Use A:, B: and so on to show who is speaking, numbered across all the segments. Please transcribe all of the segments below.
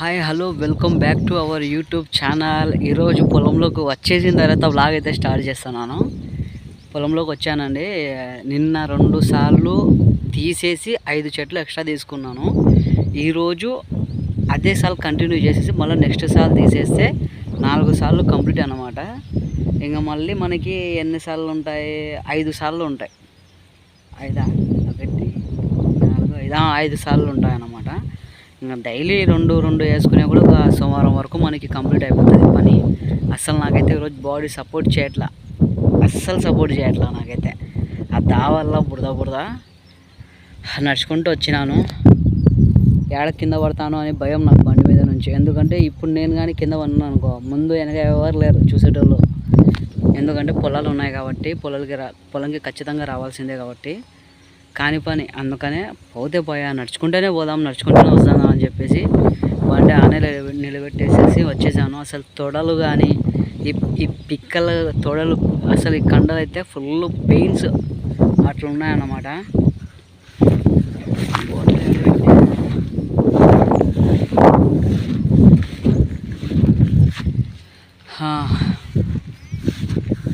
A: Hi hello welcome back to our YouTube channel. ఈరోజు పొలంలోకి వచ్చేసిన తర్వాత బ్లాగ్ అయితే స్టార్ట్ చేస్తున్నాను. పొలంలోకి వచ్చానండి. నిన్న రెండు సార్లు తీసేసి ఐదు చెట్లు ఎక్స్ట్రా తీసుకున్నాను. ఈరోజు అదే సార్లు కంటిన్యూ చేసేసి మళ్ళీ నెక్స్ట్ సార్లు తీసేస్తే నాలుగు సార్లు కంప్లీట్ అన్నమాట. ఇంకా మళ్ళీ మనకి ఎన్ని సార్లు ఉంటాయి? ఐదు సార్లు ఉంటాయి. ఐదా? ఒకటి నాలుగు ఐదు? ఐదు సార్లు ఉంటాయి అన్నమాట ఇంకా డైలీ రెండు రెండు వేసుకునే కూడా ఒక సోమవారం వరకు మనకి కంప్లీట్ అయిపోతుంది పని. అస్సలు నాకైతే ఈరోజు బాడీ సపోర్ట్ చేయట్లా. అస్సలు సపోర్ట్ చేయట్లా నాకైతే. ఆ దా వల్ల బురద బురద నడుచుకుంటూ వచ్చినాను. ఏడ కింద పడతాను అని భయం నాకు బండి మీద నుంచి. ఎందుకంటే ఇప్పుడు నేను కానీ కింద పడినాను అనుకో ముందు వెనక ఎవరు లేరు చూసేటోళ్ళు. ఎందుకంటే పొలాలు ఉన్నాయి కాబట్టి పొలాలకి రా పొలంకి ఖచ్చితంగా రావాల్సిందే కాబట్టి. కాని పని. అందుకనే పోతే పోయా నడుచుకుంటేనే పోదాం నడుచుకుంటూనే వస్తాను అని చెప్పేసి బండి ఆనే నిలబెట్టేసేసి వచ్చేసాను. అసలు తొడలు కానీ ఈ ఈ పిక్కల తొడలు అసలు ఈ కండలు అయితే ఫుల్ పెయిన్స్ అట్లా ఉన్నాయన్నమాట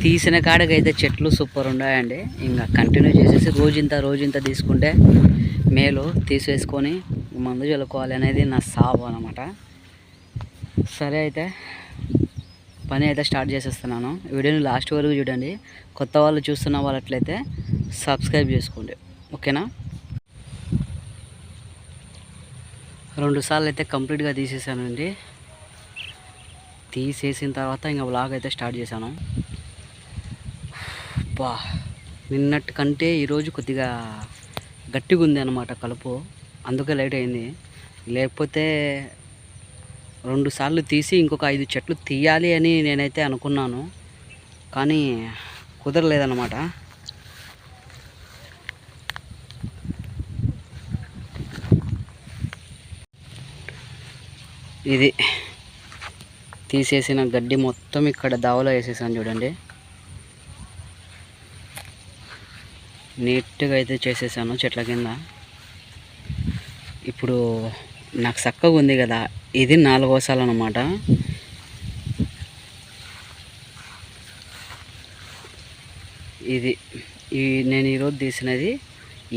A: తీసిన కాడకైతే చెట్లు సూపర్ ఉన్నాయండి. ఇంకా కంటిన్యూ చేసేసి రోజు రోజు ఇంత తీసుకుంటే మేలు తీసేసుకొని మందు చల్లుకోవాలి అనేది నా సాగు అనమాట సరే అయితే పని అయితే స్టార్ట్ చేసేస్తున్నాను. వీడియోని లాస్ట్ వరకు చూడండి. కొత్త వాళ్ళు చూస్తున్న వాళ్ళట్లయితే సబ్స్క్రైబ్ చేసుకోండి. ఓకేనా? రెండు సార్లు అయితే కంప్లీట్గా తీసేసానండి. తీసేసిన తర్వాత ఇంకా వ్లాగ్ అయితే స్టార్ట్ చేశాను. అబ్బా నిన్నటి కంటే ఈరోజు కొద్దిగా గట్టిగా ఉంది అనమాట కలుపు. అందుకే లేట్ అయింది. లేకపోతే రెండు సార్లు తీసి ఇంకొక ఐదు చెట్లు తీయాలి అని నేనైతే అనుకున్నాను. కానీ కుదరలేదన్నమాట. ఇది తీసేసిన గడ్డి మొత్తం ఇక్కడ దావలో వేసేసాను చూడండి. నీట్గా అయితే చేసేసాను చెట్ల కింద. ఇప్పుడు నాకు చక్కగా ఉంది కదా ఇది నాలుగో సాల్ అనమాట ఇది ఈ నేను ఈరోజు తీసినది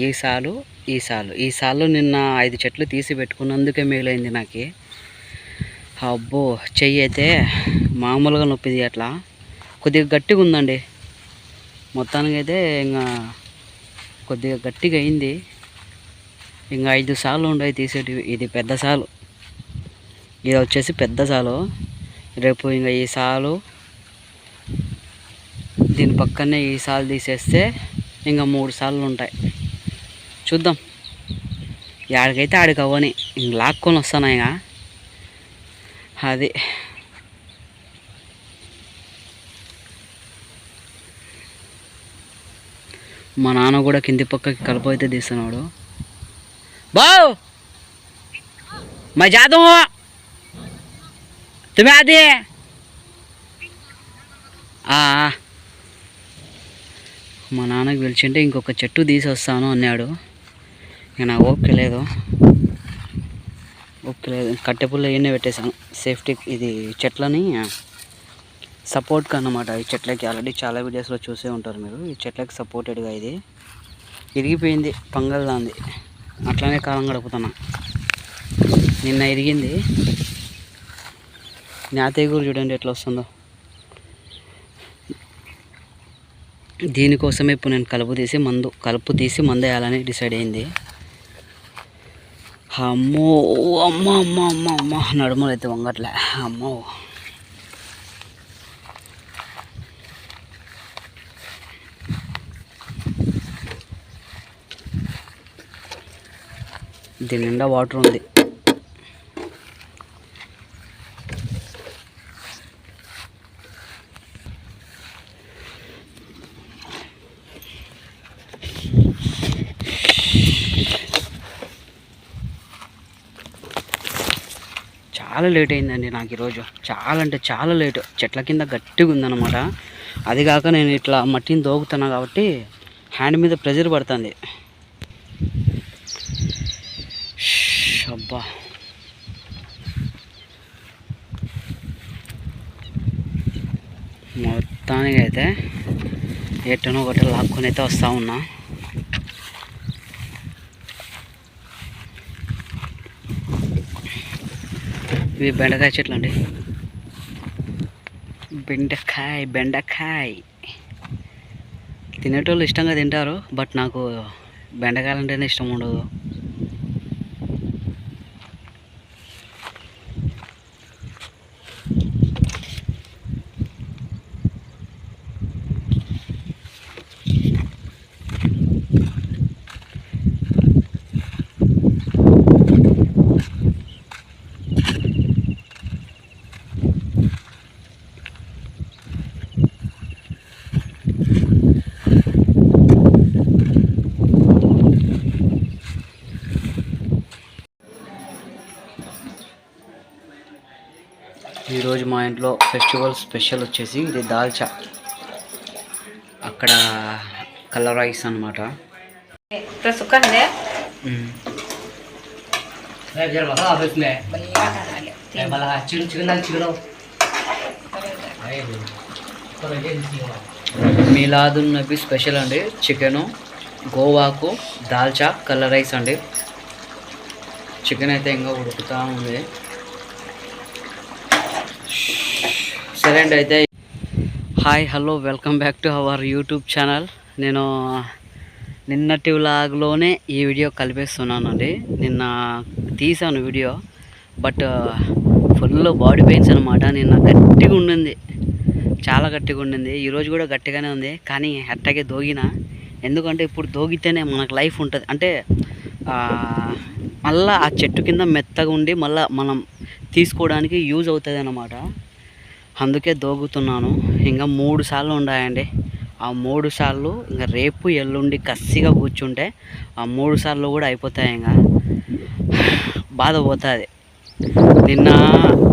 A: ఈ సాలు ఈ సాలు. ఈ సాలు నిన్న ఐదు చెట్లు తీసి పెట్టుకున్నందుకే మిగిలైంది నాకు. అబ్బో చెయ్యి అయితే మామూలుగా నొప్పిది అట్లా. కొద్దిగా గట్టిగా ఉందండి మొత్తానికి అయితే ఇంకా కొద్దిగా గట్టిగా అయింది. ఇంకా ఐదు సార్లు ఉండయి తీసేటివి ఇది పెద్ద సాలు. ఇది వచ్చేసి పెద్ద సాలు. రేపు ఇంకా ఈ సాలు దీని పక్కనే ఈ సాలు తీసేస్తే ఇంకా మూడు సార్లు ఉంటాయి. చూద్దాం. ఆడికైతే ఆడికి అవ్వని. ఇంక లాక్కొని వస్తాను ఇక. అది. మా నాన్న కూడా కింది పక్కకి కలుపు అయితే తీస్తున్నాడు బావ్ मैं जाता हूँ तुम्हें आती है ఆ, ఆ. మా నాన్నకి పిలిచింటే ఇంకొక చెట్టు తీసి వస్తాను అన్నాడు ఇక నాకు ఓపిక లేదు ఓపిక లేదు కట్టెపుల్ల ఎన్నే పెట్టేశాను సేఫ్టీ ఇది చెట్లని సపోర్ట్గా అనమాట ఈ చెట్లకి ఆల్రెడీ చాలా వీడియోస్లో చూసే ఉంటారు మీరు. ఈ చెట్లకి సపోర్టెడ్గా ఇది. ఇరిగిపోయింది పంగల్ దాంది. అట్లానే కాలం గడుపుతున్నా. నిన్న ఇరిగింది. జ్ఞాతేగూరు చూడండి ఎట్లా వస్తుందో. దీనికోసమే ఇప్పుడు నేను కలుపు తీసి మందు కలుపు తీసి మందు వేయాలని డిసైడ్ అయింది. అమ్మో అమ్మ అమ్మ అమ్మ అమ్మ. నడుములు అయితే వంగట్లే. అమ్మో. దీని నిండా వాటర్ ఉంది. చాలా లేట్ అయిందండి నాకు ఈరోజు. చాలా అంటే చాలా లేట్ చెట్ల కింద గట్టిగా ఉందన్నమాట. అది కాక నేను ఇట్లా మట్టిని దోగుతున్నా కాబట్టి హ్యాండ్ మీద ప్రెజర్ పడుతుంది. అబ్బా. మొత్తానికి అయితే ఎట్టనో ఒకటి లాక్కొని అయితే వస్తూ ఉన్నా. ఇవి బెండకాయ చెట్లు అండి. బెండకాయ బెండకాయ. తినేటోళ్ళు ఇష్టంగా తింటారు బట్ నాకు బెండకాయలు అంటేనే ఇష్టం ఉండదు. మా ఇంట్లో ఫెస్టివల్ స్పెషల్ వచ్చేసి ఇది దాల్చా. అక్కడ కలర్ రైస్ అనమాట మిలాదు నబీ స్పెషల్ అండి. చికెను గోవాకు దాల్చా కలర్ రైస్ అండి. చికెన్ అయితే ఇంకా ఉడుకుతూ ఉంది. సరే అండి అయితే hi hello welcome back to our YouTube channel. నేను నిన్నటి వ్లాగ్లోనే ఈ వీడియో కలిపేస్తున్నానండి. నిన్న తీసాను video but full body pains అనమాట నిన్న గట్టిగా ఉండింది. చాలా గట్టిగా ఉండింది. ఈరోజు కూడా గట్టిగానే ఉంది కానీ అట్టాగే దోగిన. ఎందుకంటే ఇప్పుడు దోగితేనే మనకు లైఫ్ ఉంటుంది. అంటే మళ్ళీ ఆ చెట్టు కింద మెత్తగా ఉండి మళ్ళీ మనం తీసుకోవడానికి యూజ్ అవుతుంది అన్నమాట అందుకే దోగుతున్నాను. ఇంకా మూడు సార్లు ఉన్నాయండి ఆ మూడు సార్లు ఇంకా రేపు ఎల్లుండి కసిగా కూర్చుంటే ఆ మూడు సార్లు కూడా అయిపోతాయి ఇంకా. బాధ పోతుంది. నిన్న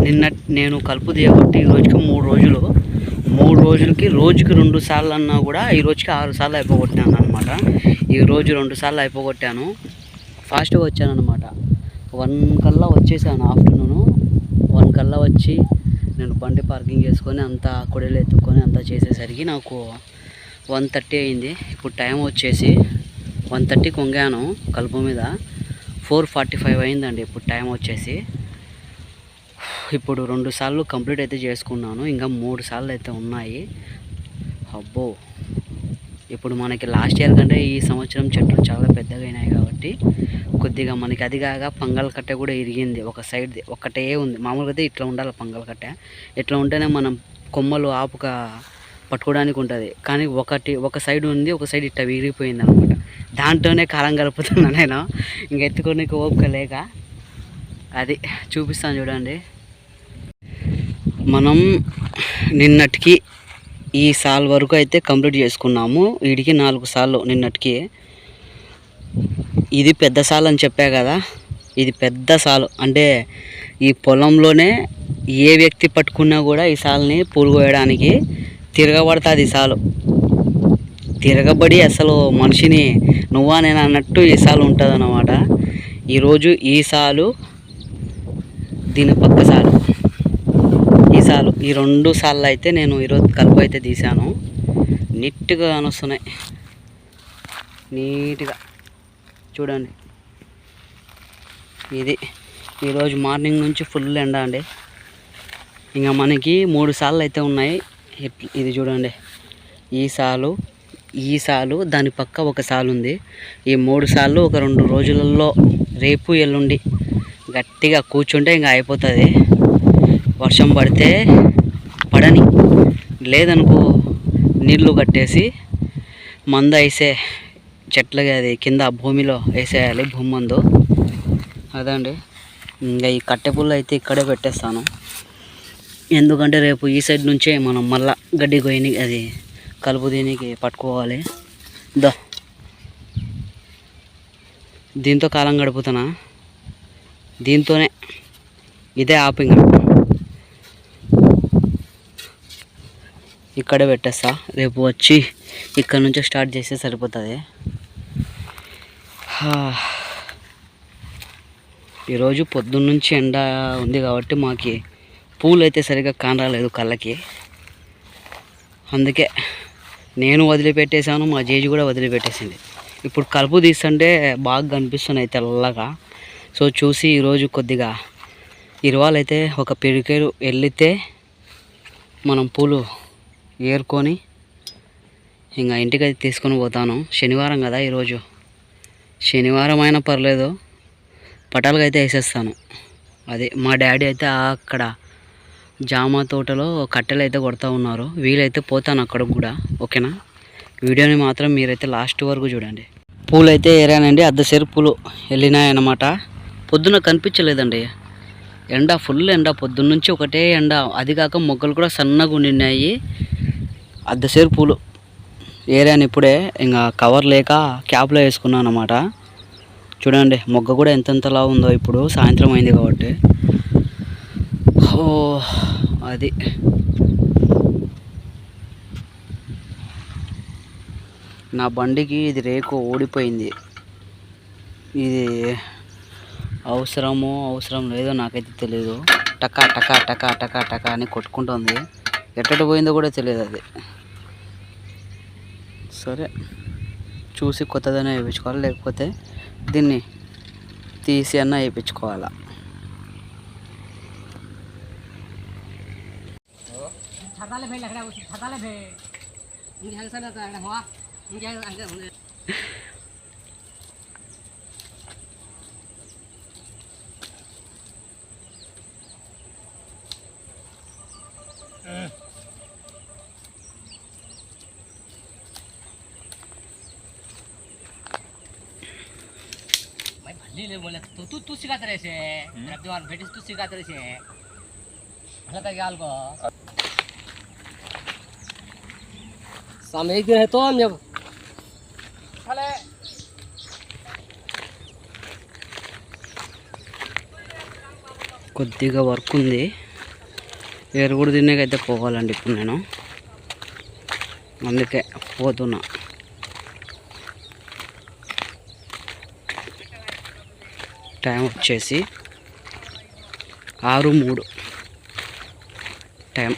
A: నిన్న నేను కలుపు తీయబట్టి ఈ రోజుకి మూడు రోజులు. మూడు రోజులకి రోజుకి రెండు సార్లు అన్నా కూడా ఈ రోజుకి ఆరు సార్లు అయిపోగొట్టాను అనమాట ఈ రోజు రెండు సార్లు అయిపోగొట్టాను. ఫాస్ట్గా వచ్చాను అనమాట వన్ కల్లా వచ్చేసాను ఆఫ్టర్నూను. వన్ కల్లా వచ్చి నేను బండి పార్కింగ్ చేసుకొని అంతా కొడలు ఎత్తుకొని అంతా చేసేసరికి నాకు వన్ థర్టీ అయింది. ఇప్పుడు టైం వచ్చేసి వన్ థర్టీ కొంగాను కలుపు మీద. ఫోర్ ఫార్టీ ఫైవ్ అయిందండి ఇప్పుడు టైం వచ్చేసి. ఇప్పుడు రెండు సార్లు కంప్లీట్ అయితే చేసుకున్నాను. ఇంకా మూడు సార్లు అయితే ఉన్నాయి. అబ్బో! ఇప్పుడు మనకి లాస్ట్ ఇయర్ కంటే ఈ సంవత్సరం చెట్లు చాలా పెద్దగా అయినాయి కాబట్టి కొద్దిగా మనకి అది కాక పంగల్ కట్టె కూడా ఇరిగింది ఒక సైడ్ది. ఒకటే ఉంది. మామూలుగా అయితే ఇట్లా ఉండాలి పంగల్ కట్టె. ఇట్లా ఉంటేనే మనం కొమ్మలు ఆపుక పట్టుకోవడానికి ఉంటుంది. కానీ ఒకటి ఒక సైడ్ ఉంది ఒక సైడ్ ఇట్లా విరిగిపోయింది అనమాట దాంట్లోనే కాలం గడుపుతున్నా నేను. ఇంక ఎత్తుకోనికి ఓపిక లేక అది చూపిస్తాను చూడండి. మనం నిన్నటికి ఈ సాల్ వరకు అయితే కంప్లీట్ చేసుకున్నాము. వీడికి నాలుగు సార్లు నిన్నటికి. ఇది పెద్ద సాలు అని చెప్పా కదా. ఇది పెద్ద సాలు. అంటే ఈ పొలంలోనే ఏ వ్యక్తి పట్టుకున్నా కూడా ఈ సాల్ని పూలుగోయడానికి తిరగబడుతుంది ఈ సాలు. తిరగబడి అసలు మనిషిని నువ్వా నేను అన్నట్టు ఈ సాలు ఉంటుంది అన్నమాట ఈరోజు ఈ సాలు దీని పక్క సాలు. ఈ సాలు. ఈ రెండు సార్లు అయితే నేను ఈరోజు కలుపు అయితే తీశాను. నీట్గా కానొస్తున్నాయి. నీట్గా. చూడండి. ఇది ఈరోజు మార్నింగ్ నుంచి ఫుల్ ఎండ అండి. ఇంకా మనకి మూడు సార్లు అయితే ఉన్నాయి. ఇది చూడండి. ఈ సాలు ఈ సాలు దాని పక్క ఒక సాలు ఉంది. ఈ మూడు సార్లు ఒక రెండు రోజులలో రేపు ఎల్లుండి గట్టిగా కూర్చుంటే ఇంకా అయిపోతుంది. వర్షం పడితే పడని. లేదనుకో నీళ్ళు కట్టేసి మంద వేసే చెట్లకి అది కింద భూమిలో వేసేయాలి భూమి మందు. అదండి. ఇంకా ఈ కట్టె పుల్ల అయితే ఇక్కడే పెట్టేస్తాను. ఎందుకంటే రేపు ఈ సైడ్ నుంచే మనం మళ్ళా గడ్డి కొయ్యని అది కలుపు దీనికి పట్టుకోవాలి. దా. దీంతో కాలం గడుపుతున్నా. దీంతోనే ఇదే ఆపింగ్ ఇక్కడే పెట్టేస్తా. రేపు వచ్చి ఇక్కడ నుంచి స్టార్ట్ చేస్తే సరిపోతుంది. ఈరోజు పొద్దున్న నుంచి ఎండ ఉంది కాబట్టి మాకి పూలు అయితే సరిగ్గా కానరాలేదు కళ్ళకి. అందుకే నేను వదిలిపెట్టేశాను మా జేజి కూడా వదిలిపెట్టేసింది. ఇప్పుడు కలుపు తీస్తుంటే బాగా కనిపిస్తున్నాయి తెల్లగా. సో చూసి ఈరోజు కొద్దిగా ఇరవాలైతే ఒక పిడికేడు వెళ్ళితే మనం పూలు ఏరుకొని ఇంకా ఇంటికి అయితే తీసుకొని పోతాను. శనివారం కదా ఈరోజు శనివారం అయినా పర్లేదు. పటాలుగా అయితే వేసేస్తాను. అది మా డాడీ అయితే అక్కడ జామ తోటలో కట్టెలు అయితే కొడతా ఉన్నారు. వీలైతే పోతాను అక్కడికి కూడా ఓకేనా? వీడియోని మాత్రం మీరైతే లాస్ట్ వరకు చూడండి. పూలు అయితే ఏరానండి అర్ధసేరు పూలు వెళ్ళినాయన్నమాట. పొద్దున కనిపించలేదండి. ఎండ ఫుల్ ఎండ. పొద్దున్న నుంచి ఒకటే ఎండ. అది కాక మొగ్గలు కూడా సన్నగా ఉండినాయి. అర్ధసేరు పూలు. ఏరాను ఇప్పుడే ఇంకా కవర్ లేక క్యాప్లో వేసుకున్నాను అనమాట చూడండి మొగ్గ కూడా ఎంతెంతలా ఉందో ఇప్పుడు. సాయంత్రం అయింది కాబట్టి. ఓ అది. నా బండికి ఇది రేకు ఓడిపోయింది ఇది అవసరమో అవసరం లేదో నాకైతే తెలియదు టకా టకా టకా టకా టకా అని కొట్టుకుంటుంది. ఎట్టటి పోయిందో కూడా తెలియదు అది సరే. చూసి కొత్తదనే వేయించుకోవాలి? లేకపోతే దీన్ని తీసి అన్న వేయించుకోవాలా?
B: मैं भल्ली ले बोले तू तू तू सिखाते रहे से मेरा दीवार बेटी तू सिखाते रहे से भला का गाल को सामने एक दिन है तो हम जब भले
A: కొద్దిగా వర్క్ ఉంది ఎరుగుడు తినేకైతే పోవాలండి ఇప్పుడు నేను అందుకే పోతున్నా టైం వచ్చేసి ఆరు మూడు టైం.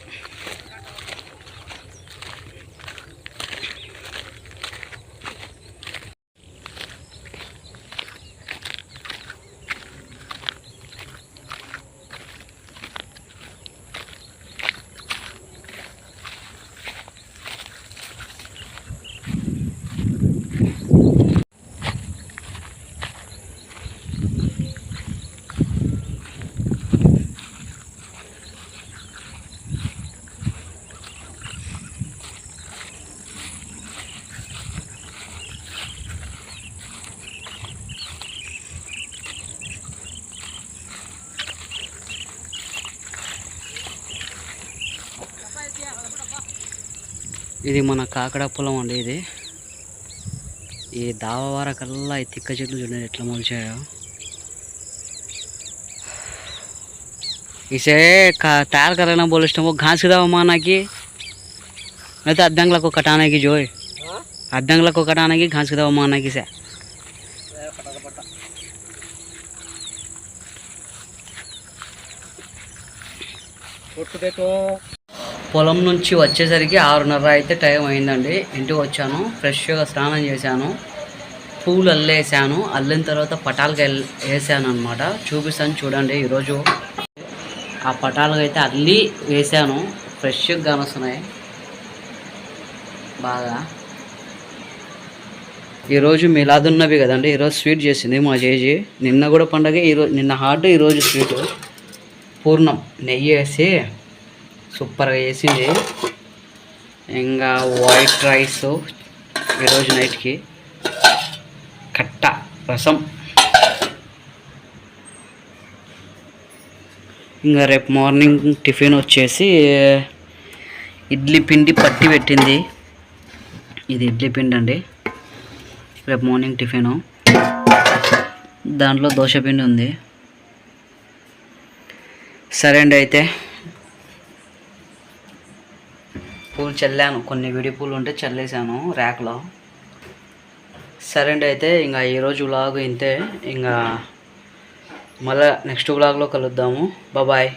A: ఇది మన కాకడ పొలం అండి ఇది ఈ దావవార కల్లా ఈ తిక్క చెట్లు చూడండి ఎట్లా మొలిచాయో इसे का तैयार करना बोले वो घास के दावा माना की नहीं तो अद्दंगला को कटाने की जो है अद्दंगला को कटाने की घास के दावा माना की से
B: छोटू देखो
A: పొలం నుంచి వచ్చేసరికి ఆరున్నర అయితే టైం అయిందండి. ఇంటికి వచ్చాను ఫ్రెష్గా స్నానం చేశాను పూలు అల్లేసాను అల్లిన తర్వాత పటాలుగా వేసాను అనమాట చూపిస్తాను చూడండి ఈరోజు. ఆ పటాలుగా అయితే అల్లి వేసాను ఫ్రెష్గా కానొస్తున్నాయి. బాగా. ఈరోజు మిలాదున్నవి కదండి ఈరోజు స్వీట్ చేసింది మా చేజి నిన్న కూడా పండగ ఈరోజు నిన్న హాట్ ఈరోజు స్వీట్. పూర్ణం నెయ్యి వేసి సూపర్గా వేసింది ఇంకా వైట్ రైస్ ఈరోజు నైట్కి కట్ట రసం. ఇంకా రేపు మార్నింగ్ టిఫిన్ వచ్చేసి ఇడ్లీ పిండి పట్టి పెట్టింది. ఇది ఇడ్లీ పిండి అండి. రేపు మార్నింగ్ టిఫిను దాంట్లో దోశ పిండి ఉంది. సరే అండి అయితే. పూలు చల్లాను. కొన్ని విడి పూలు ఉంటే చల్లేసాను ర్యాక్లో. సరే అండి అయితే ఇంకా ఈరోజు వ్లాగ్ ఇంతే. ఇంకా మళ్ళీ నెక్స్ట్ వ్లాగ్లో కలుద్దాము. బాయ్.